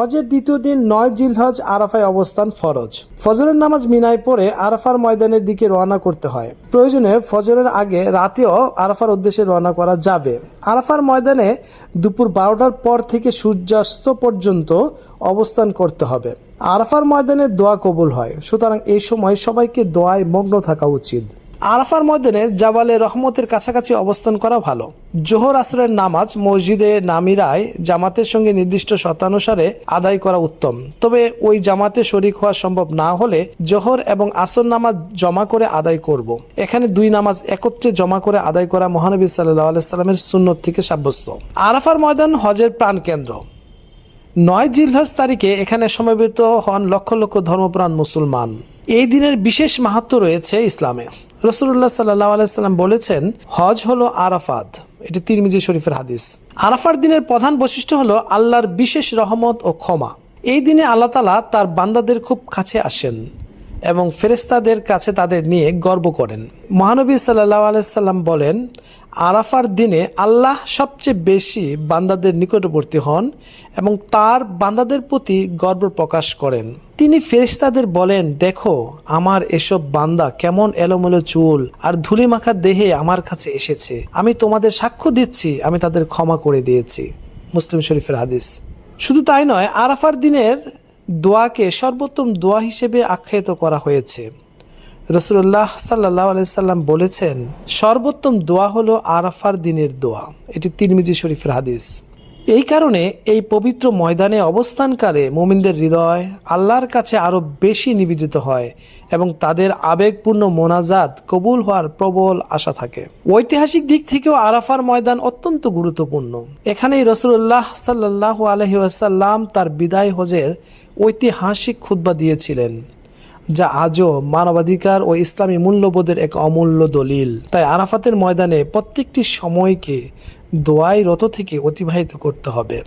হজের দ্বিতীয় দিন নয় জিলহজ আরাফায় অবস্থান ফরজ। ফজরের নামাজ মিনায় পড়ে আরাফার ময়দানের দিকে রওনা করতে হয়। প্রয়োজনে ফজরের আগে রাতেও আরাফার উদ্দেশ্যে রওনা করা যাবে। আরাফার ময়দানে দুপুর বারোটার পর থেকে সূর্যাস্ত পর্যন্ত অবস্থান করতে হবে। আরাফার ময়দানে দোয়া কবুল হয়। সুতরাং এই সময় সবাইকে দোয়ায় মগ্ন থাকা উচিত। আরাফার ময়দানে জাবালে রহমতের কাছাকাছি অবস্থান করা ভালো। জোহর আসরের নামাজ মসজিদে নামিরায় জামাতের সঙ্গে নির্দিষ্ট শতানুসারে আদায় করা উত্তম। তবে ওই জামাতে শরিক হওয়া সম্ভব না হলে জোহর এবং আসর নামাজ জমা করে আদায় করব। এখানে দুই নামাজ একত্রে জমা করে আদায় করা মহানবী সাল্লাহ আলাইস্লামের সুন্নত থেকে সাব্যস্ত। আরাফার ময়দান হজের প্রাণকেন্দ্র। নয় জিলহজ তারিখে এখানে সমবেত হন লক্ষ লক্ষ ধর্মপ্রাণ মুসলমান। এই দিনের বিশেষ মাহাত্ম রয়েছে ইসলামে। রসুল্লাহ সাল্লাহ আলাইসাল্লাম বলেছেন, হজ হলো আরাফাত। এটি তিরমিজি শরীফের হাদিস। আরাফার দিনের প্রধান বৈশিষ্ট্য হলো আল্লাহর বিশেষ রহমত ও ক্ষমা। এই দিনে আল্লাহ তালা তার বান্দাদের খুব কাছে আসেন। এবং ফেরেস্তাদের কাছে তাদের নিয়ে গর্ব করেন। মহানবী সাল্লাহ আলাইসাল্লাম বলেন, আরাফার দিনে আল্লাহ সবচেয়ে বেশি বান্দাদের নিকটবর্তী হন এবং তার বান্দাদের প্রতি গর্ব প্রকাশ করেন। তিনি ফেরেশতাদের বলেন, দেখো, আমার এসব বান্দা কেমন এলোমেলো চুল আর ধুলিমাখা দেহে আমার কাছে এসেছে। আমি তোমাদের সাক্ষ্য দিচ্ছি, আমি তাদের ক্ষমা করে দিয়েছি। মুসলিম শরীফের হাদিস। শুধু তাই নয়, আরাফার দিনের দোয়াকে সর্বোত্তম দোয়া হিসেবে আখ্যায়িত করা হয়েছে। রসুল্লাহ সাল্লাহ আলাইসাল্লাম বলেছেন, সর্বোত্তম দোয়া হলো আরাফার দিনের দোয়া। এটি তিরমিজি শরীফের হাদিস। এই কারণে এই পবিত্র ময়দানে অবস্থানকালে মোমিনদের হৃদয় আল্লাহর কাছে আরও বেশি নিবেদিত হয় এবং তাদের আবেগপূর্ণ মোনাজাত কবুল হওয়ার প্রবল আশা থাকে। ঐতিহাসিক দিক থেকেও আরাফার ময়দান অত্যন্ত গুরুত্বপূর্ণ। এখানেই রসুল্লাহ সাল্লাহ আলহি আসাল্লাম তার বিদায় হজের ঐতিহাসিক খুদ্া দিয়েছিলেন। যা আজও মানবাধিকার ও ইসলামী মূল্যবোধের এক অমূল্য দলিল। তাই আরাফাতের ময়দানে প্রত্যেকটি সময়কে দোয়াই রত থেকে অতিবাহিত করতে হবে।